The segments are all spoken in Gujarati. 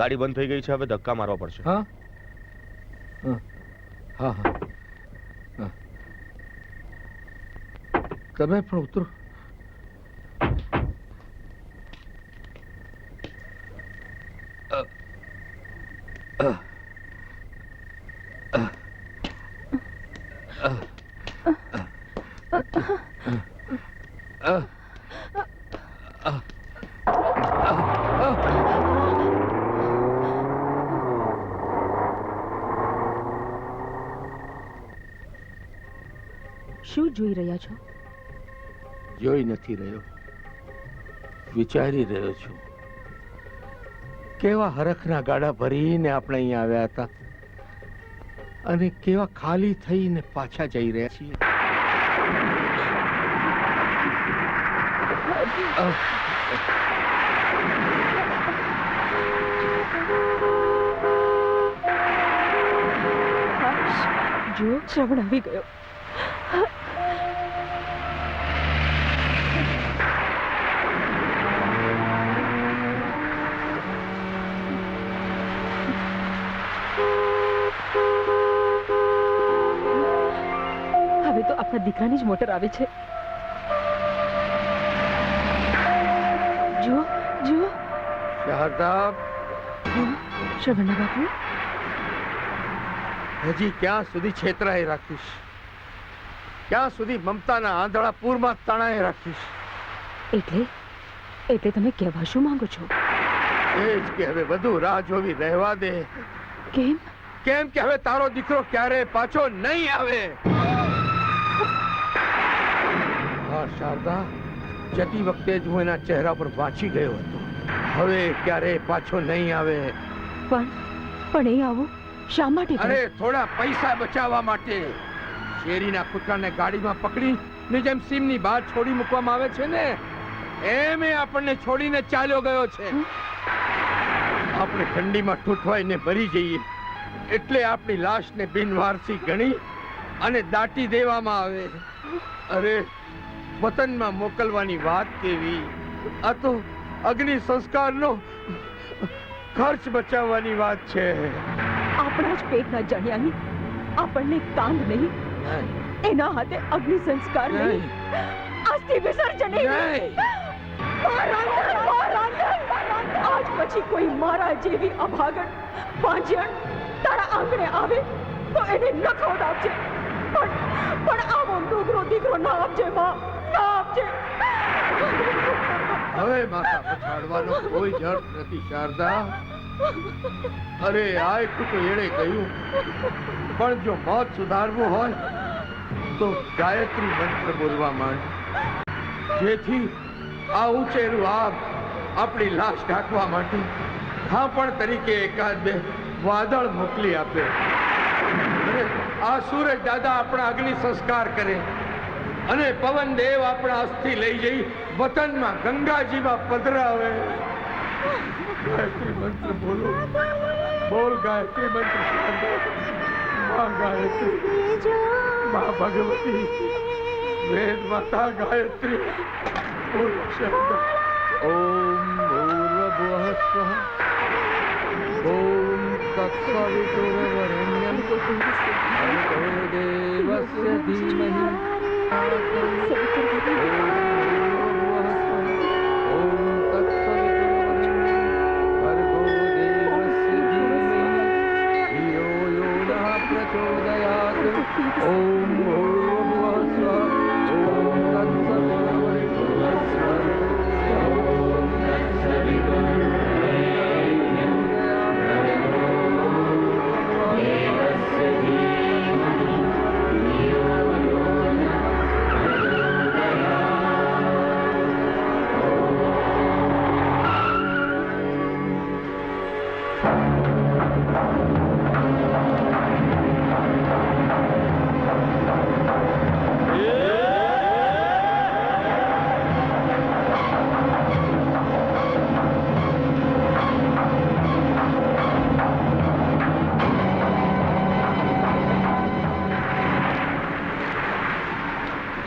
ગાડી બંધ થઈ ગઈ છે, હવે ધક્કા મારવા પડશે. હા? હા. હા. તમે પણ ઉતરો. નથી રહ્યો. વિચારી રહ્યો છું. કેવા હરખના ગાડા ભરીને આપણે અહીંયા આવ્યા હતા અને કેવા ખાલી થઈને પાછા જઈ રહ્યા છીએ. જો શ્રવણ આવી ગયો. હવે દીકરાની જ મોટર આવે છે. શારદા બાપુ. હજી ક્યાં સુધી છેતરાય રાખીશ? ક્યાં સુધી મમતાના આંધળા પૂરમાં તણાય રાખીશ? એટલે એટલે તમે કહેવા શું માંગો છો? એ જ કે હવે વધુ રાહ જોવી રહેવા દે. કેમ? કેમ કે હવે તારો દીકરો ક્યારે પાછો નહીં આવે? શારદા જતી વખતે જ હું એના ચહેરા પર વાંચી ગયો હતો. હવે ક્યારે પાછો નહીં આવે? પણ પણ એ આવું શા માટે અરે થોડા પૈસા બચાવવા માટે. શેરીના કૂતરાને ગાડીમાં પકડી ને જેમ સીમની બહાર છોડી મૂકવામાં આવે છે ને એમ એ આપણને છોડીને ચાલ્યો ગયો છે. આપણે ઠંડીમાં ઠૂઠવાઈને ભરી જઈએ. એટલે આપણી લાશને બિનવારસી ગણી અને દાટી દેવામાં આવે. અરે વતનમાં મોકલવાની વાત કેવી? આ તો અગ્નિ સંસ્કારનો ખર્ચ બચાવવાની વાત છે. આપણા જ પેટના જણિયાની આપણને કાંડ નહીં. એના હાથે અગ્નિ સંસ્કાર નહીં. અસ્થિ વિસર્જન નહીં. આજ પછી કોઈ મારા જેવી અભાગણ પાંજણ તારા આંગણે આવે તો એને નખોટ આપજે પણ પણ આવો દુગરો દીકરો ના આપજે માં ના હવે માથા પછાડવાનો કોઈ જળ નથી, શારદા. અરે આયકું તો એણે કહ્યું. પણ જો મોત સુધારવું હોય, તો ગાયત્રી મંત્ર બોલવા માંડ. જેથી આ ઉચેરું આપ આપણી લાશ ઢાંકવા માટે હા પણ તરીકે એકાદ બે વાદળ મોકલી આપે. આ સૂરજ દાદા આપણા અગ્નિ સંસ્કાર કરે. અને પવન દેવ આપણા અસ્થિ લઈ જઈ વતનમાં ગંગાજીમાં પધરાવે. ગાયત્રી મંત્ર બોલો. બોલ ગાયત્રી મંત્રમાં ગાયત્રી. માં ભગવતી. વેદ માતા ગાયત્રી. બોલ શબ્દ. ઓમ ભૂર્ભુવઃ સ્વઃ ઓમ તત્સવિતુર્વરેણ્યં ભર્ગો દેવસ્ય ધીમહિ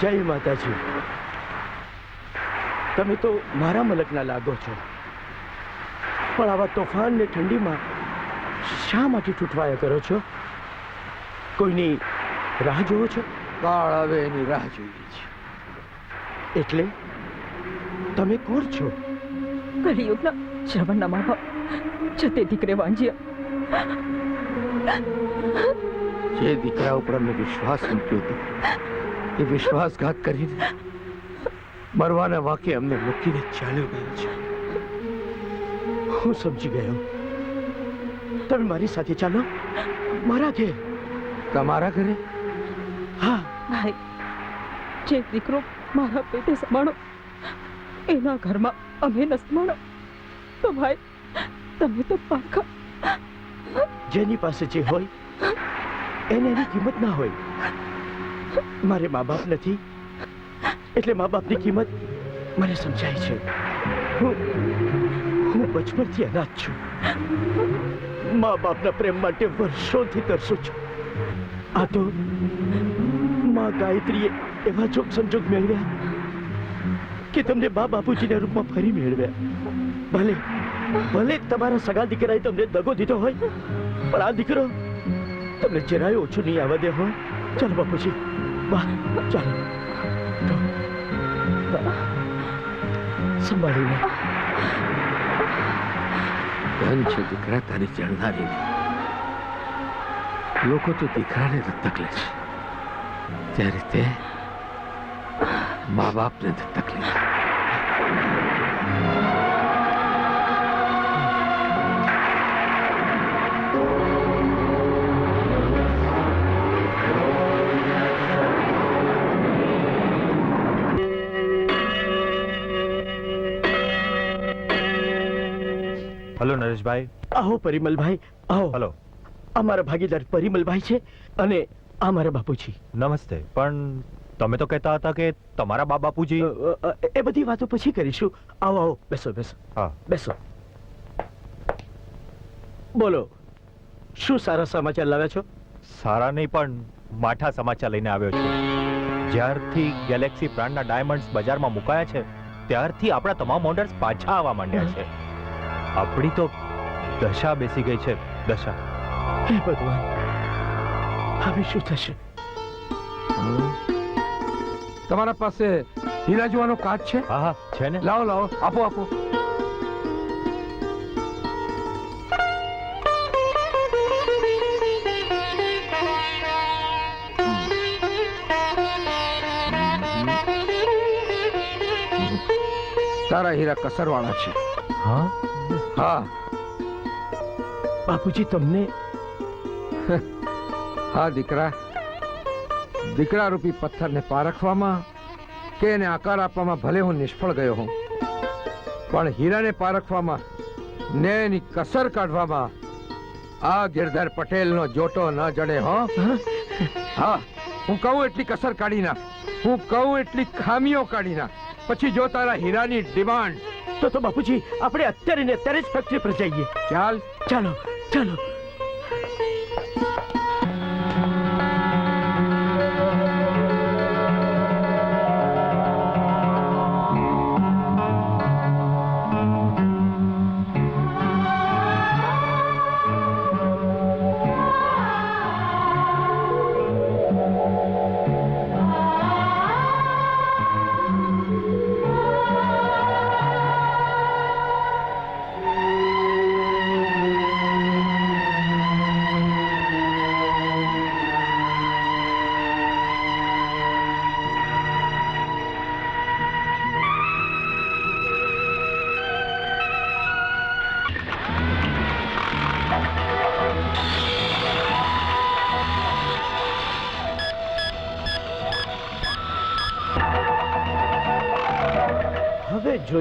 જય માતાજી. તમે તો મારા મલકના લાગો છો. પણ આવા તોફાન ને ઠંડીમાં શા માટે તૂટવાયા કરો છો? કોઈની રાહ જોવો છો? કાળ આવે એની રાહ જોઈએ છે. એટલે તમે કોણ છો? કલિયુગના શ્રવણના મા બાપ જતે દીકરે વાંજ્યા. જે દીકરા ઉપર અમે વિશ્વાસ મૂક્યો હતો એ વિશ્વાસઘાત કરીને મરવાના વાકે અમને મૂકીને ચાલ્યો ગયો છે. હું સમજી ગયો. તમે મારી સાથે ચાલો. મારા ઘેર. તમારા ઘરે? હા. ભાઈ જે દીકરો મારા પેટે સમાણો એના ઘરમાં અમે ન સમાણો તો ભાઈ તમે તો પાકા જેની પાસે જે હોય એને એની કિંમત ના હોય. મારે મા બાપ નથી. એટલે મા બાપની કિંમત મને સમજાય છે. હું હું બચપણથી અનાથ છું. મા બાપના પ્રેમ માટે વર્ષોથી તરસું છું. આ તો મા ગાયત્રીએ એવા જોગ સંજોગ મેળવ્યા કે તમને બા બાપુજીના રૂપમાં ફરી મેળવ્યા. ભલે ભલે તમારા સગા દીકરાએ તમને દગો દીધો હોય, પણ આ દીકરો તમને જરાય ઓછું નહીં આવવા દે હોય ચાલો બાપુજી. વાહ ચાલો. તો, સંભાળીને. ધન છે દીકરા તારી જણનારી લોકો તો દીકરાને દત્તક લે છે. ત્યારે તે મા બાપને દત્તક લીધા હલો નરેશભાઈ. આહો પરિમલભાઈ આહો. હલો. અમારા ભાગીદાર પરિમલભાઈ છે અને આ મારા બાપુજી. નમસ્તે પણ તમે તો કહેતા હતા કે તમારા બા બાપુજી. એ બધી વાતો પછી કરીશું. આવો આવો બેસો બેસો. હા. બેસો. બોલો શું સારા સમાચાર લાવ્યા છો? સારા નહીં પણ માઠા સમાચાર લઈને આવ્યો છું. જ્યારથી ગેલેક્સી બ્રાન્ડના ડાયમંડ્સ બજારમાં મુકાયા છે ત્યારથી આપણા તમામ ઓર્ડર્સ પાછા આવવા માંડ્યા છે. આપણી તો દશા બેસી ગઈ છે દશા. હે ભગવાન હવે શું થશે? તમારા પાસે હીરા જોવાનો કાચ છે? હા હા છે ને. લાવો લાવો આપો આપો. તારા હીરા કસરવાળા છે. હા? હા. બાપુજી તમને? હા દીકરા. દીકરા રૂપી પથ્થરને પારખવામાં કે એને આકાર આપવામાં ભલે હું નિષ્ફળ ગયો હું પણ હીરાને પારખવામાં ને એની કસર કાઢવામાં આ ગિરધર પટેલનો જોટો ન જડે હો. હા? હા હું કહું એટલી કસર કાઢી ના હું કહું એટલી ખામીઓ કાઢી ના પછી જો તારા હીરાની ડિમાન્ડ તો તો બાપુજી આપણે અત્યારે ને અત્યારે જ ફેક્ટરી પર જઈએ. ચાલ. ચાલો ચાલો.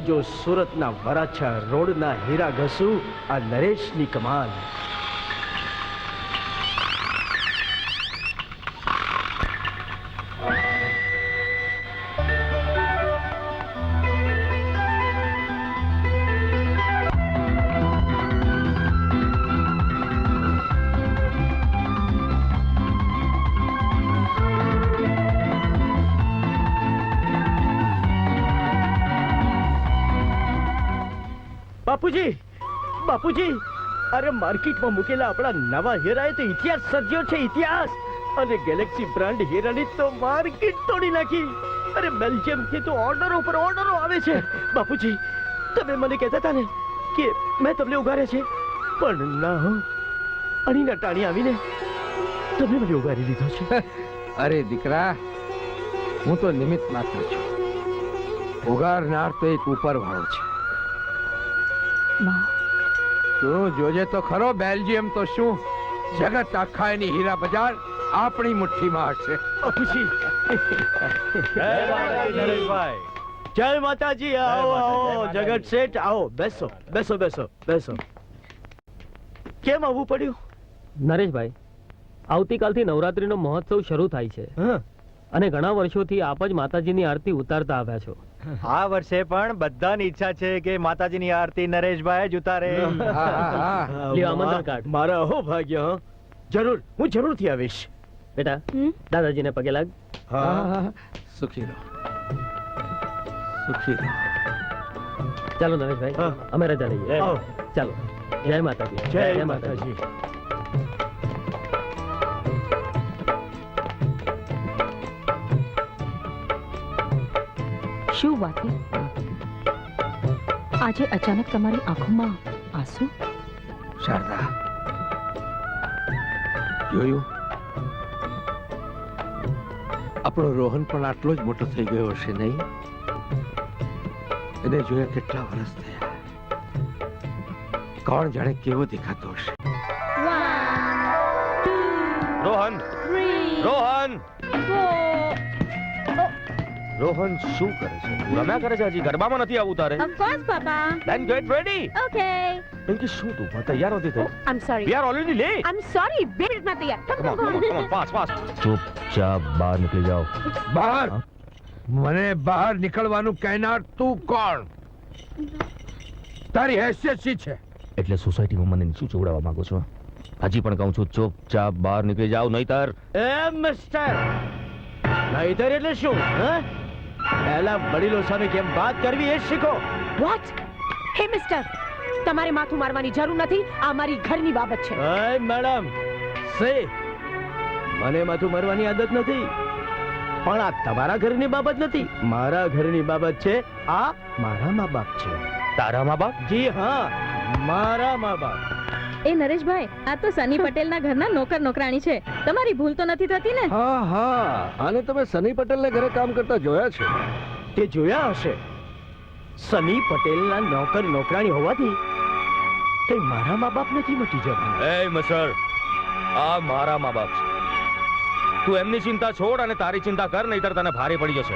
જોજો સુરતના વરાછા રોડના હીરા ઘસુ આ નરેશની કમાલ. બાપુજી. અરે માર્કેટમાં મૂકેલા આપણા નવા હીરાએ તો ઇતિહાસ સર્જ્યો છે ઇતિહાસ. અને ગેલેક્સી બ્રાન્ડ હીરાની તો માર્કેટ તોડી નાખી. અરે બેલ્જિયમથી તો ઓર્ડરો પર ઓર્ડરો આવે છે. બાપુજી તમે મને કહેતા હતા ને કે મેં તમને ઉગારે છે. પણ ના હો. અણીના ટાણી આવીને તમે મને ઉગારી લીધો છે. અરે દીકરા હું તો નિમિત્ત માત્ર છું. ઉગારનાર તો એક ઉપર વાળો છે. માં તું જોજે તો ખરો બેલ્જિયમ તો શું? જગત આખા એની હીરા બજાર આપણી મુઠ્ઠીમાં હશે. જય માતાજી, નરેશભાઈ. જય માતાજી આવો આવો જગત શેઠ આવો બેસો બેસો બેસો બેસો. કેમ આવવું પડ્યું? નરેશભાઈ આવતીકાલથી નવરાત્રીનો મહોત્સવ શરૂ થાય છે. હા. અને ઘણા વર્ષોથી આપ જ માતાજીની આરતી ઉતારતા આવ્યા છો. આ વર્ષે પણ બધાની ઈચ્છા છે કે માતાજીની આરતી નરેશભાઈ જ ઉતારે હા, હા, હા. લ્યો, આમંત્રણ કાર્ડ. મારા અહો ભાગ્ય હં. જરૂર હું જરૂરથી આવીશ બેટા? દાદાજીને પગે લાગ હા, હા, હા. સુખી રહો સુખી રહો ચાલો નરેશભાઈ હા. અમે રજા લઈએ આવો. ચાલો જય માતાજી જય માતાજી શું વાત આજે અચાનક તમારી આંખોમાં આંસુ? શારદા જોયું? આપણો રોહન પણ આટલો જ મોટો થઈ ગયો હશે નહીં? એને જોયા કેટલા વર્ષ થયા? કોણ જાણે કેવો દેખાતો હશે? રોહન રોહન! રોહન શું કરે છે? તું રમ્યા કરે છે હજી? ગરબામાં નથી આવું તારે? Of course, Papa. Then get ready okay Pinky શું તું? તૈયાર નથી થઈ. I am sorry we are already late am sorry બે મિનિટમાં તૈયાર. Come on come on come on fast fast ચૂપચાપ બહાર નીકળી જાઓ. બહાર? મને બહાર નીકળવાનું કહેનાર તું કોણ? તારી હેસિયત શી છે? એટલે સોસાયટીમાં મને શું ચોવડાવવા માંગો છો? હજી પણ કહું છું ચૂપચાપ બહાર નીકળી જાઓ નહીતર એ મિસ્ટર નહીતર એટલે શું હે? પહેલા વડીલો સામે કેમ વાત કરવી એ શીખો. વોટ હે મિસ્ટર તમારે માથું મારવાની જરૂર નથી. આ મારી ઘરની બાબત છે. હાય મેડમ સે મને માથું મારવાની આદત નથી. પણ આ તમારા ઘરની બાબત નથી. મારા ઘરની બાબત છે આ મારા મા બાપ છે. તારા મા બાપ? જી હા મારા મા બાપ. એ નરેશભાઈ આ તો સની પટેલના ઘરના નોકર નોકરાણી છે. તમારી ભૂલ તો નથી થતી ને? હા હા. અને તમે સની પટેલને ઘરે કામ કરતા જોયા છે. તે જોયા હશે. સની પટેલના નોકર નોકરાણી હોવાથી તે મારા મા બાપ નથી મટી જવાના. એ મસર આ મારા મા બાપ છે. તું એમની ચિંતા છોડ અને તારી ચિંતા કર નહીતર તને ભારે પડી જશે.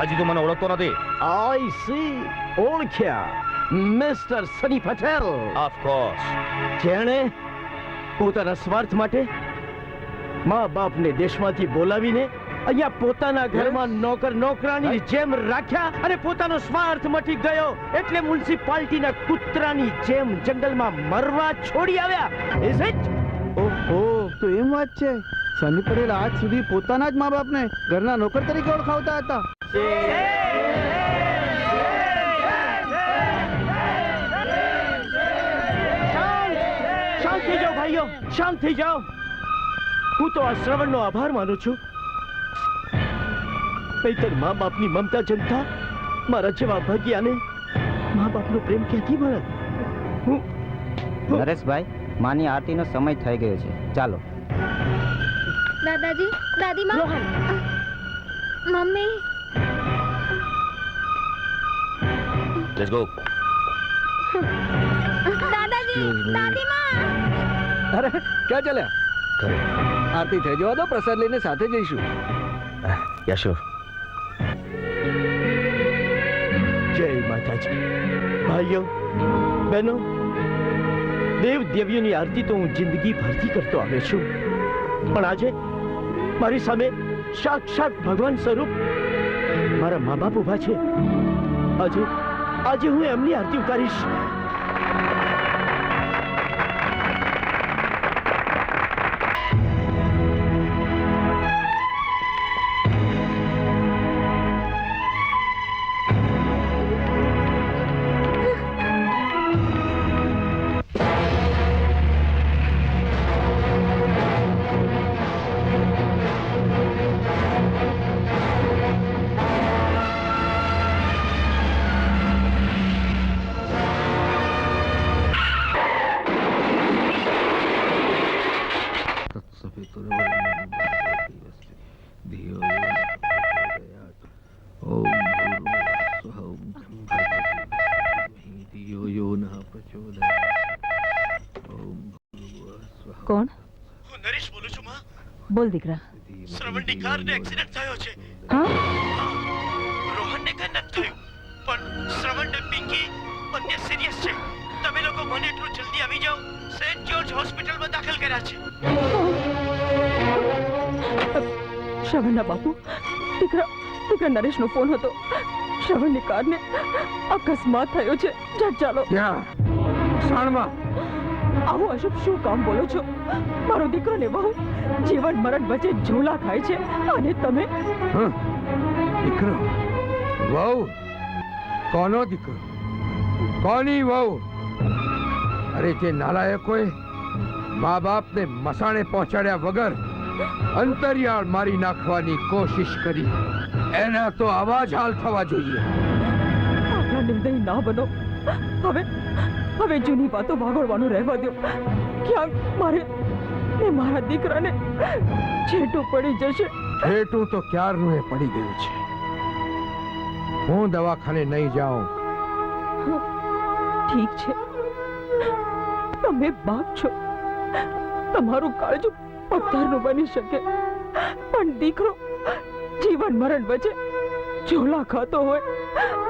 હજી તું મને ઓળખતો નથી. I see ઓળખ્યા. Mister Sunny Patel of course જેણે પોતાના સ્વાર્થ માટે મા બાપને દેશમાંથી બોલાવીને અહીંયા પોતાના ઘરમાં નોકર નોકરાની જેમ રાખ્યા અને પોતાનો સ્વાર્થ મટી ગયો એટલે મ્યુનિસિપાલિટીના કૂતરાની જેમ જંગલમાં મરવા છોડી આવ્યા. ઇઝ ઇટ ઓહો તો એમ વાત છે. સની પટેલ આજ સુધી પોતાના જ મા બાપને ઘરના નોકર તરીકે ઓળખાવતા હતા. જાઓ ભાઈઓ શાંત થઈ જાઓ. હું તો આ શ્રવણનો આભાર માનું છું. નહીતર મા બાપની મમતા જનતા મારા જેવા ભાગ્યાને મા બાપનો પ્રેમ ક્યાંથી મળે? હું નરેશભાઈ માની આરતીનો સમય થઈ ગયો છે. ચાલો. દાદાજી દાદીમા? રોહન. મમ્મી? લેટ્સ ગો દાદાજી દાદીમા? અરે ક્યાં ચાલ્યા? આરતી થઈ જવા દો પ્રસાદ લઈને સાથે જઈશું. યશોર જય માતાજી. ભાઈઓ બહેનો દેવ દેવીઓની આરતી તો હું જિંદગી ભરતી કરતો આવ્યો છું. પણ આજે મારી સામે સાક્ષાત ભગવાન સ્વરૂપ મારા મા બાપ ઊભા છે. આજે આજે હું એમની આરતી ઉતારીશ. બોલ દીકરા. શ્રવણની કારને એક્સિડન્ટ થયો છે. હા? રોહનને કંઈ નથી થયું. પણ શ્રવણ ને પિંકી બંને સિરિયસ છે. તમે લોકો મને એટલું જલ્દી આવી જાઓ. સેન્ટ જ્યોર્જ હોસ્પિટલમાં દાખલ કર્યા છે. શ્રવણના બાપુ દીકરા દીકરા નરેશનો ફોન હતો. શ્રવણની કારને અકસ્માત થયો છે. જટ ચાલો. શાણમાં આવું અશુભ શું કામ બોલો છો? મારો દીકરો ને બહુ જીવન મરણ વચ્ચે ઝૂલા થાય છે અને તમે? હં, દીકરો. વહુ. કોનો દીકરો? કોની વહુ? અરે જે નાલાયકોએ મા બાપને મસાણે પહોંચાડ્યા વગર અંતરિયાળ મારી નાખવાની કોશિશ કરી. એના તો આવાજ હાલ થવા જોઈએ. આપણા નિર્દય ના બનો. હવે હવે જૂની વાતો ભાગોળવાનું રહેવા દો ક્યાંક મારે ને મારા દીકરાને છેટું પડી જશે. છેટું તો ક્યારનું એ પડી ગયું છે? હું દવાખાને નહીં જાઉં. ઠીક છે. તમે બાપ છો. તમારું કાળજું પથ્થરનું બની શકે. પણ દીકરો જીવન મરણ વચ્ચે ઝોલા ખાતો હોય.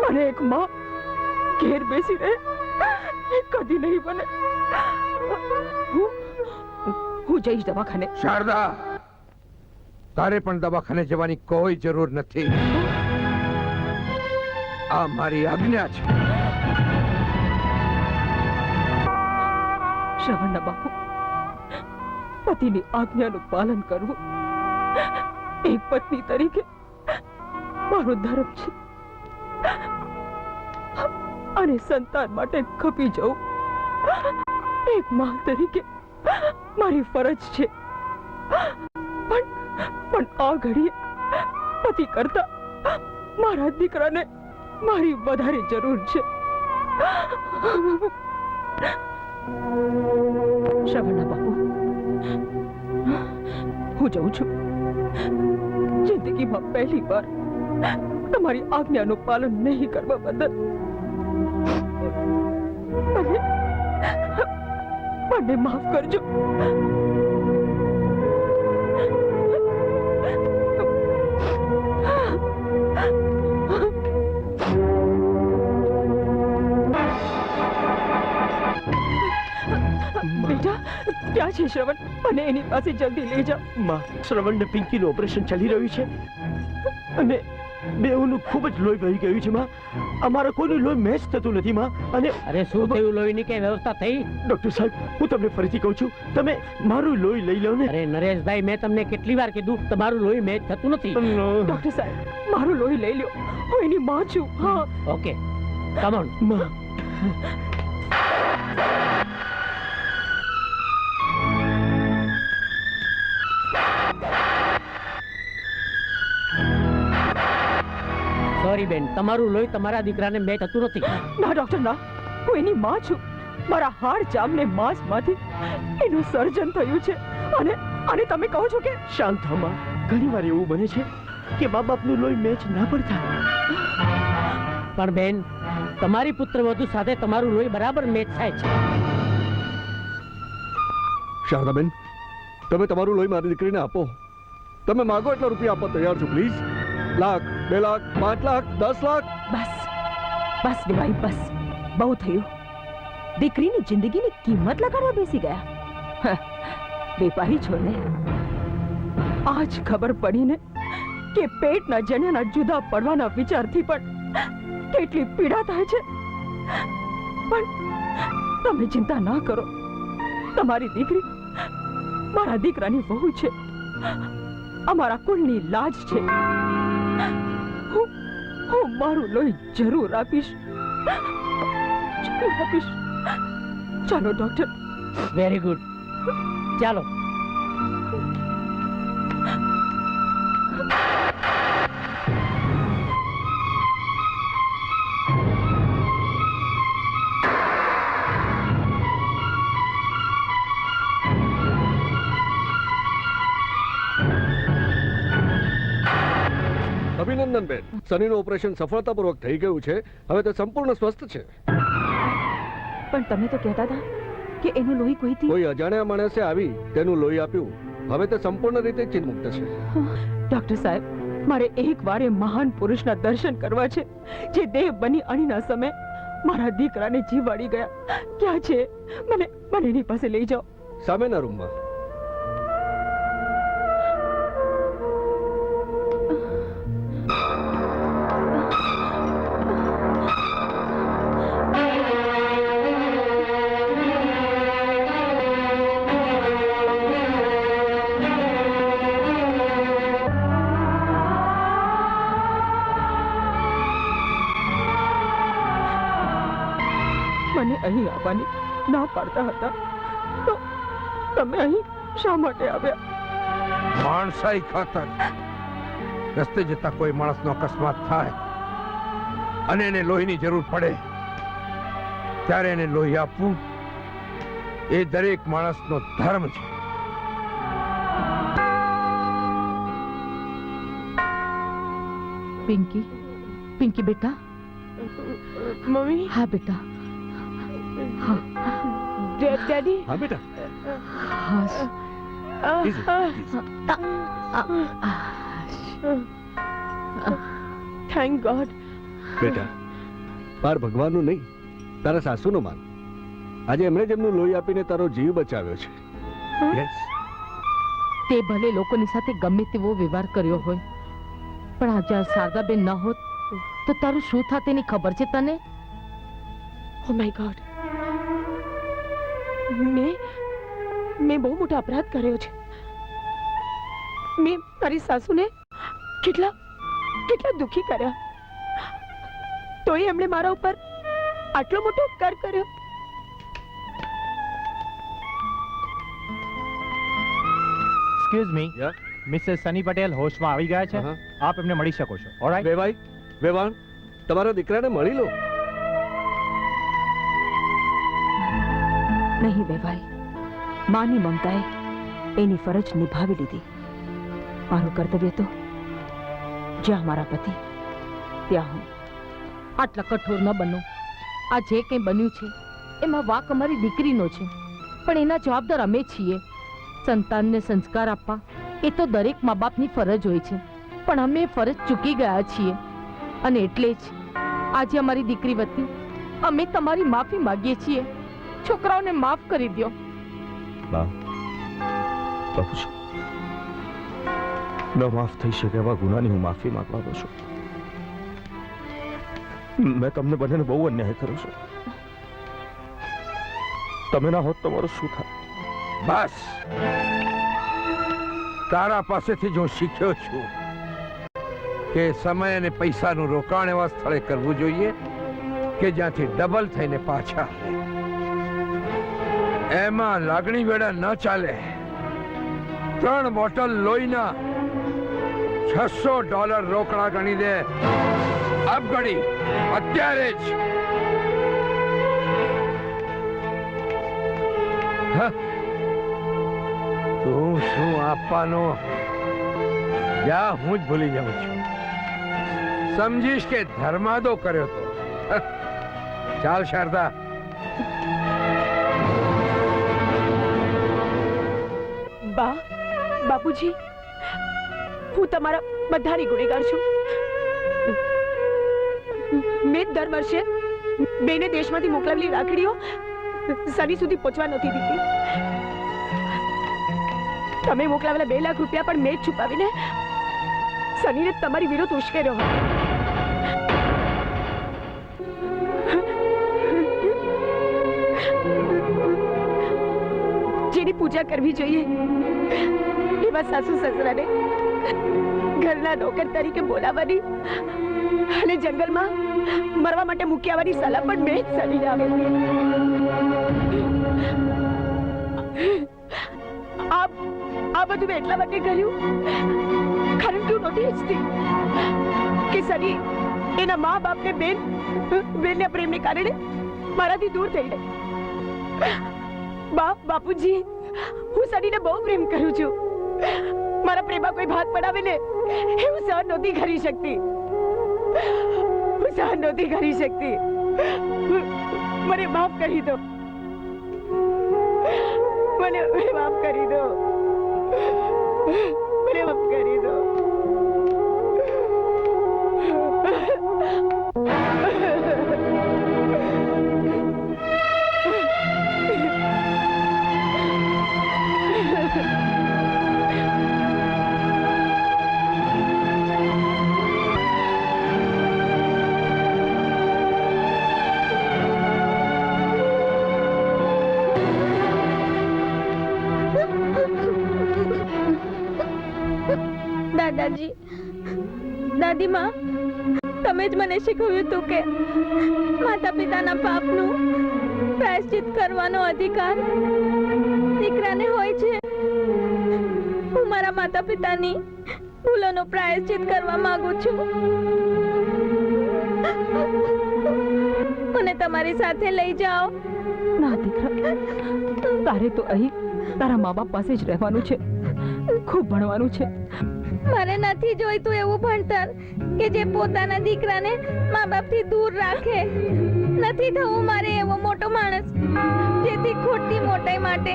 અને એક માં ઘેર બેસી રહે એ કદી નહીં બને. હું હું જઈશ દવાખાને. શારદા તારે પણ દવાખાને જવાની કોઈ જરૂર નથી. આ મારી આજ્ઞા છે. શ્રવણના બાપુ પતિની આજ્ઞાનું પાલન કરવું એક પત્ની તરીકે મારો ધર્મ છે. અને સંતાન માટે ખપી જવું એક માં તરીકે મારી ફરજ છે. પણ પણ આ ઘડીએ પતિ કરતા મારા દીકરાને મારી વધારે જરૂર છે. શ્રવણના બાપુ, હું જઉં છું. જિંદગીમાં પહેલી વાર તમારી આજ્ઞાનું પાલન નહીં કરવા બદલ મને માફ કરજો. બેટા ક્યાં શ્રવણ. અને એની પાસે જલ્દી લઈ જાઓ. માં શ્રવણ ને પિંકીનું ઓપરેશન ચાલી રહ્યું છે. અને બેઉનું ખૂબ જ લોહી વહી ગયું છે માં. અમારા કોઈનું લોહી મેચ થતું નથી માં. અને અરે શું થયું? લોહીની કઈ વ્યવસ્થા થઈ? ડોક્ટર સાહેબ હું તમને ફરીથી કહું છું તમે મારું લોહી લઈ લો ને. અરે નરેશભાઈ મેં તમને કેટલી વાર કીધું તમારું લોહી મેચ થતું નથી. ડોક્ટર સાહેબ મારું લોહી લઈ લ્યો. હું એની માં છું હા. ઓકે કમ ઓનમાં. સોરી બેન. તમારું લોહી તમારા દીકરાને મેં થતું નથી. ના ડોક્ટર ના. હું એની માં છું. મારા હાડ ચામને માંસમાંથી એનું સર્જન થયું છે. અને અને તમે કહો છો કે શાંત થા માં ઘણી વાર એવું બને છે કે મા બાપનું લોહી મેચ ના પણ પણ બેન તમારી પુત્રવધુ સાથે તમારું લોહી બરાબર મેચ થાય છે. શારદાબેન તમે તમારું લોહી મારી દીકરીને આપો. તમે માગો એટલા રૂપિયા આપવા તૈયાર છો પ્લીઝ લાખ, બે લાખ, પાંચ લાખ, દસ લાખ. બસ બસ દેવાઈ બસ. બહુ થયું. દીકરીની જિંદગીની કિંમત લગાડવા બેસી ગયા. વેપારી છો ને? આજ ખબર પડીને કે પેટના જન્યના જુદા પડવાના વિચારથી પણ કેટલી પીડા થાય છે. પણ તમે ચિંતા ના કરો. તમારી દીકરી મારા દીકરાની વહુ છે. અમારા કુળની લાજ છે. હું મારું લોહી જરૂર આપીશ. જરૂર આપીશ. ચાલો ડોક્ટર વેરી ગુડ ચાલો. અભિનંદન બેન. સનીનું ઓપરેશન સફળતાપૂર્વક થઈ ગયું છે. હવે તે સંપૂર્ણ સ્વસ્થ છે. પણ તમે તો કહેતા હતા કે એનું લોહી કોઈથી કોઈ અજાણ્યા માણસે આવી તેનું લોહી આપ્યું. હવે તે સંપૂર્ણ રીતે ચિંતમુક્ત છે. ડોક્ટર સાહેબ મારે એક વાર એ મહાન પુરુષના દર્શન કરવા છે. જે દેહ બની અણીના સમય મારા દીકરાને જીવાડી ગયા. ક્યાં છે? મને મને એની પાસે લઈ જાઓ. સામેના રૂમમાં. આવવાની ના પાડતા હતા. તો તમે અહીં શા માટે આવ્યા? માણસાઈ ખાતર. રસ્તે જતા કોઈ માણસનો અકસ્માત થાય અને એને લોહીની જરૂર પડે ત્યારે એને લોહી આપવું એ દરેક માણસનો ધર્મ છે. પિંકી પિંકી બેટા? મમ્મી? હા બેટા. ડેડી? હા બેટા. થેન્ક ગોડ બેટા બાર ભગવાનનું નહીં તારા સાસુનું માન આજે એમણે જ એમનું લોહી આપીને તારો જીવ બચાવ્યો છે. યસ તે ભલે લોકોની સાથે ગમે તેવો વ્યવહાર કર્યો હોય પણ આજે આ શારદાબેન ન હોત તો તારું શું થાત એની ખબર છે તને? ઓ માય ગોડ મેં મેં બહુ મોટો અપરાધ કર્યો છે. મેં મારી સાસુને કેટલા કેટલા દુખી કર્યા. તોય એમણે મારા ઉપર આટલો મોટો ઉપકાર કર્યો. Excuse me Mrs Sunny Patel હોશમાં આવી ગયા છે. આપ એમને મળી શકો છો. ઓલરાઈટ વેવાઈ વેવાણ તમારા દીકરાને મળી લો. નહીં વેવાય માની મમતાએ એની ફરજ નિભાવી લીધી. મારું કર્તવ્ય તો જ્યાં મારા પતિ, ત્યાં હું. આટલા કઠોર ન બનો. આ જે કંઈ બન્યું છે, એમાં વાક અમારી દીકરીનો છે. પણ એના જવાબદાર અમે છીએ. સંતાનને સંસ્કાર આપવા, એ તો દરેક મા બાપની ફરજ હોય છે. પણ અમે ફરજ ચૂકી ગયા છીએ. અને એટલે જ આજે અમારી દીકરી વતી અમે તમારી માફી માંગીએ છીએ. છોકરાઓને માફ કરી દો ન માફ થઈ શકે એવા ગુનાની હું માફી માંગવાનો છું. મેં તમને બંનેને બહુ અન્યાય કર્યો છે. તમે ના હોત તમારું શું થાય? બસ. તારા પાસેથી જ હું શીખ્યો છું કે સમય અને પૈસાનું રોકાણ એવા સ્થળે કરવું જોઈએ કે જ્યાંથી ડબલ થઈને પાછા આવે. એમાં લાગણી વેળા ન ચાલે. ત્રણ બોટલ લોહીના છસો ડોલર રોકડા ગણી દે. આપ ગણી. અત્યારે જ. તું શું આપવાનો? જા હું જ ભૂલી જાઉં છું. સમજીશ કે ધર્માદો કર્યો તો. ચાલ, શારદા. બાપુજી, હું તમારા બધાની ગુનેગાર છું. મેં દર વર્ષે બેને દેશમાંથી મોકલાવેલી રાખડીઓ સની સુધી પહોંચવા નથી દીધી. તમે મોકલાવેલા બે લાખ રૂપિયા પણ મેં જ છુપાવીને સનીને તમારી વિરુદ્ધ ઉશ્કેર્યો હતો. જેની પૂજા કરવી જોઈએ? એવા સાસુ સસરાને ઘરના નોકર તરીકે બોલાવવાની અને જંગલમાં મરવા માટે મૂકી આવવાની સલાહ પણ મેં જ સલીને આવેલી આ બધું મેં એટલા માટે કર્યું? કારણ કે હું નહોતી ઈચ્છતી કે સની એના મા બાપને બેન, બેનના પ્રેમને કારણે મારાથી દૂર થઈ ગઈ બાપ, બાપુજી, હું સનીને બહુ પ્રેમ કરું છું. મારા પ્રેમમાં કોઈ ભાગ પડાવે ને, એ હું સહન નહોતી કરી શકતી. હું સહન નહોતી કરી શકતી. મને માફ કરી દો. મને માફ કરી દો. મને માફ કરી દો. તમે જ મને શીખવ્યું હતું કે માતા પિતાના પાપનું પ્રાયશ્ચિત કરવાનો અધિકાર દીકરાને હોય છે. હું મારા માતા પિતાની ભૂલોનો પ્રાયશ્ચિત કરવા માંગુ છું. મને તમારી સાથે લઈ જાઓ. ના, દીકરા. તારે તો અહીં તારા મા બાપ પાસે જ રહેવાનું છે. ખૂબ ભણવાનું છે. મારે નથી જોઈતું એવું ભણતર કે જે પોતાના દીકરાને મા બાપથી દૂર રાખે. નથી થવું મારે એવો મોટો માણસ, જેથી ખોટી મોટાઈ માટે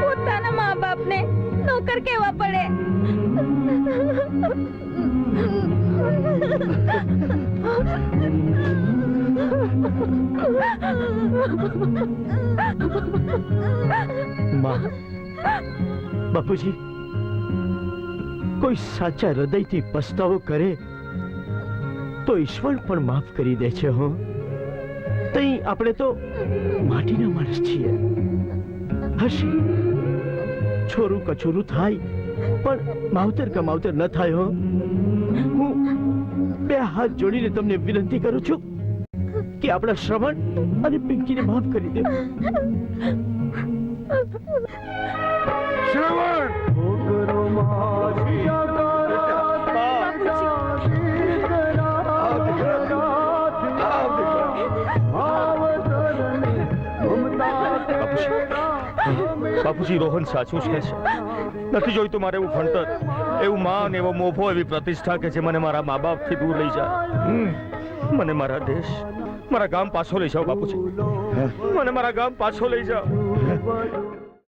પોતાના મા બાપને નોકર કહેવા પડે. બાપુજી કોઈ સાચા હૃદયથી પસ્તાવો કરે તો ઈશ્વર પણ માફ કરી દે છે હો. તઈ આપણે તો માટીના માણસ છીએ. હશે. છોરું કછોરું થાય પણ માવતર કમાવતર ન થાય હો. હું બે હાથ જોડીને તમને વિનંતી કરું છું કે આપણા શ્રવણ અને પિંકીને માફ કરી દે. શ્રવણ! બાપુજી રોહન સાચું છે. નથી જોઈતું મારે એવું ભણતર. એવું માન એવો મોભો એવી પ્રતિષ્ઠા કે જે મને મારા મા બાપથી દૂર લઈ જાય. મને મારા દેશ મારા ગામ પાછો લઈ જાઓ બાપુજી. મને મારા ગામ પાછો લઈ જાઓ.